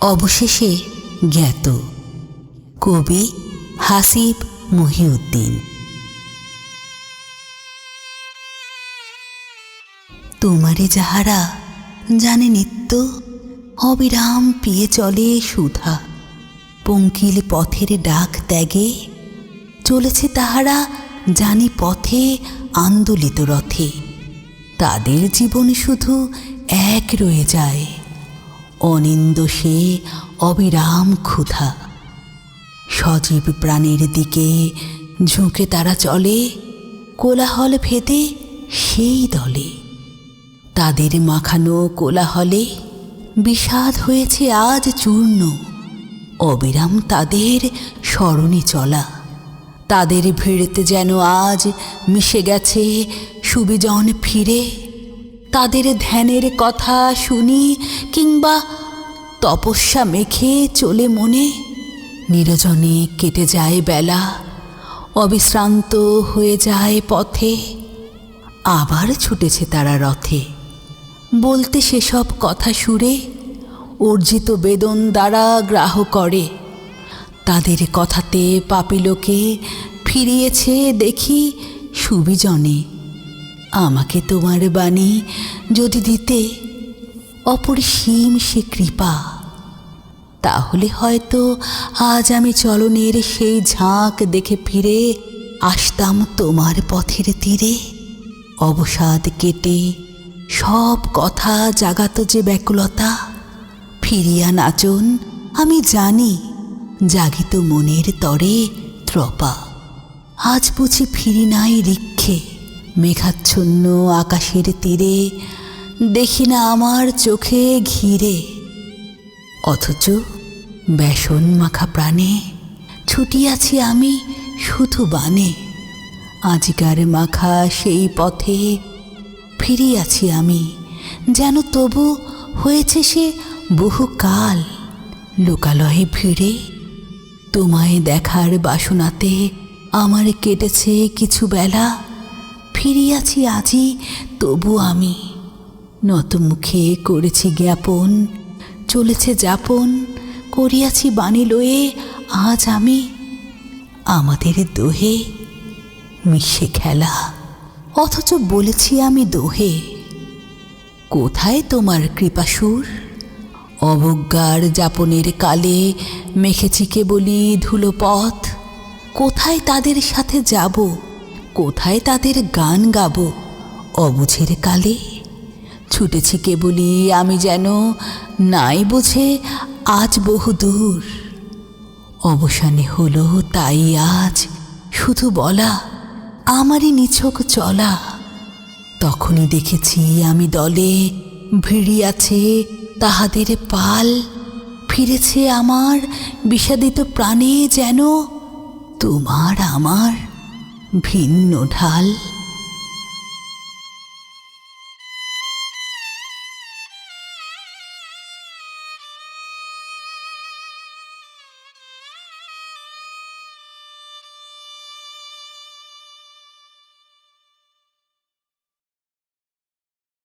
অবশেষে জ্ঞাত কবি হাসিব মহিউদ্দিন। তোমারে যাহারা জানে নিত্য, অবিরাম পিয়ে চলে সুধা। পঙ্কিল পথের ডাক ত্যাগে চলেছে তাহারা জানি পথে আন্দোলিত রথে। তাদের জীবন শুধু এক রয়ে যায়। অনিন্দ সে অবিরাম ক্ষুধা। সজীব প্রাণের দিকে ঝুঁকে তারা চলে, কোলাহল ভেদে সেই দলে। তাদের মাখানো কোলাহলে বিষাদ হয়েছে আজ চূর্ণ। অবিরাম তাদের স্মরণে চলা। তাদের ভিড়তে যেন আজ মিশে গেছে সুবিজন ফিরে। তাদের ধ্যানের কথা শুনি কিংবা তপস্যা মেখে চলে মনে। নিরজনে কেটে যায় বেলা, অবিশ্রান্ত হয়ে যায় পথে। আবার ছুটেছে তারা রথে। বলতে সেসব কথা সুরে অর্জিত বেদন দ্বারা গ্রাহ করে। তাদের কথাতে পাপিলোকে ফিরিয়েছে দেখি সুবিজনে। আমাকে তোমার বাণী যদি দিতে অপরিসীম সে কৃপা, তাহলে হয়তো আজ আমি চলনের সেই ঝাঁক দেখে ফিরে আসতাম তোমার পথের তীরে। অবসাদ কেটে সব কথা জাগাত যে ব্যাকুলতা, ফিরিয়া নাচন আমি জানি জাগিত মনের তরে ত্রপা। আজ বুঝি ফিরি নাই রিক্ষে। মেঘাচ্ছন্ন আকাশের তীরে, দেখি না আমার চোখে ঘিরে। অথচ বেসন মাখা প্রাণে ছুটিয়াছি আমি শুধু বানে। আজিকার মাখা সেই পথে ফিরিয়াছি আমি, যেন তবু হয়েছে সে বহুকাল। লোকালয়ে ভিড়ে তোমায় দেখার বাসনাতে আমার কেটেছে কিছু বেলা। ফিরিয়াছি আজি, তবু আমি নত মুখে করেছি জ্ঞাপন, চলেছে যাপন, করিয়াছি বাণী লয়ে আজ আমি আমাদের দোহে মিশে খেলা। অথচ বলেছি আমি দোহে, কোথায় তোমার কৃপাসুর অবজ্ঞার যাপনের কালে মেখেছি কেবলি ধুলো পথ কোথায় তাদের সাথে যাব? কোথায় তাদের গান গাব? অবুঝের কালে? ছুটেছি কেবলি আমি যেন নাই বুঝে আজ বহু দূর। অবসানে হলো তাই আজ শুধু বলা, আমারই নিছক চলা। তখনই দেখেছি আমি দলে ভিড়িয়াছে তাহাদের পাল। ফিরেছে আমার বিষাদিত প্রাণে যেন তোমার আমার ভিন্ন ঢাল।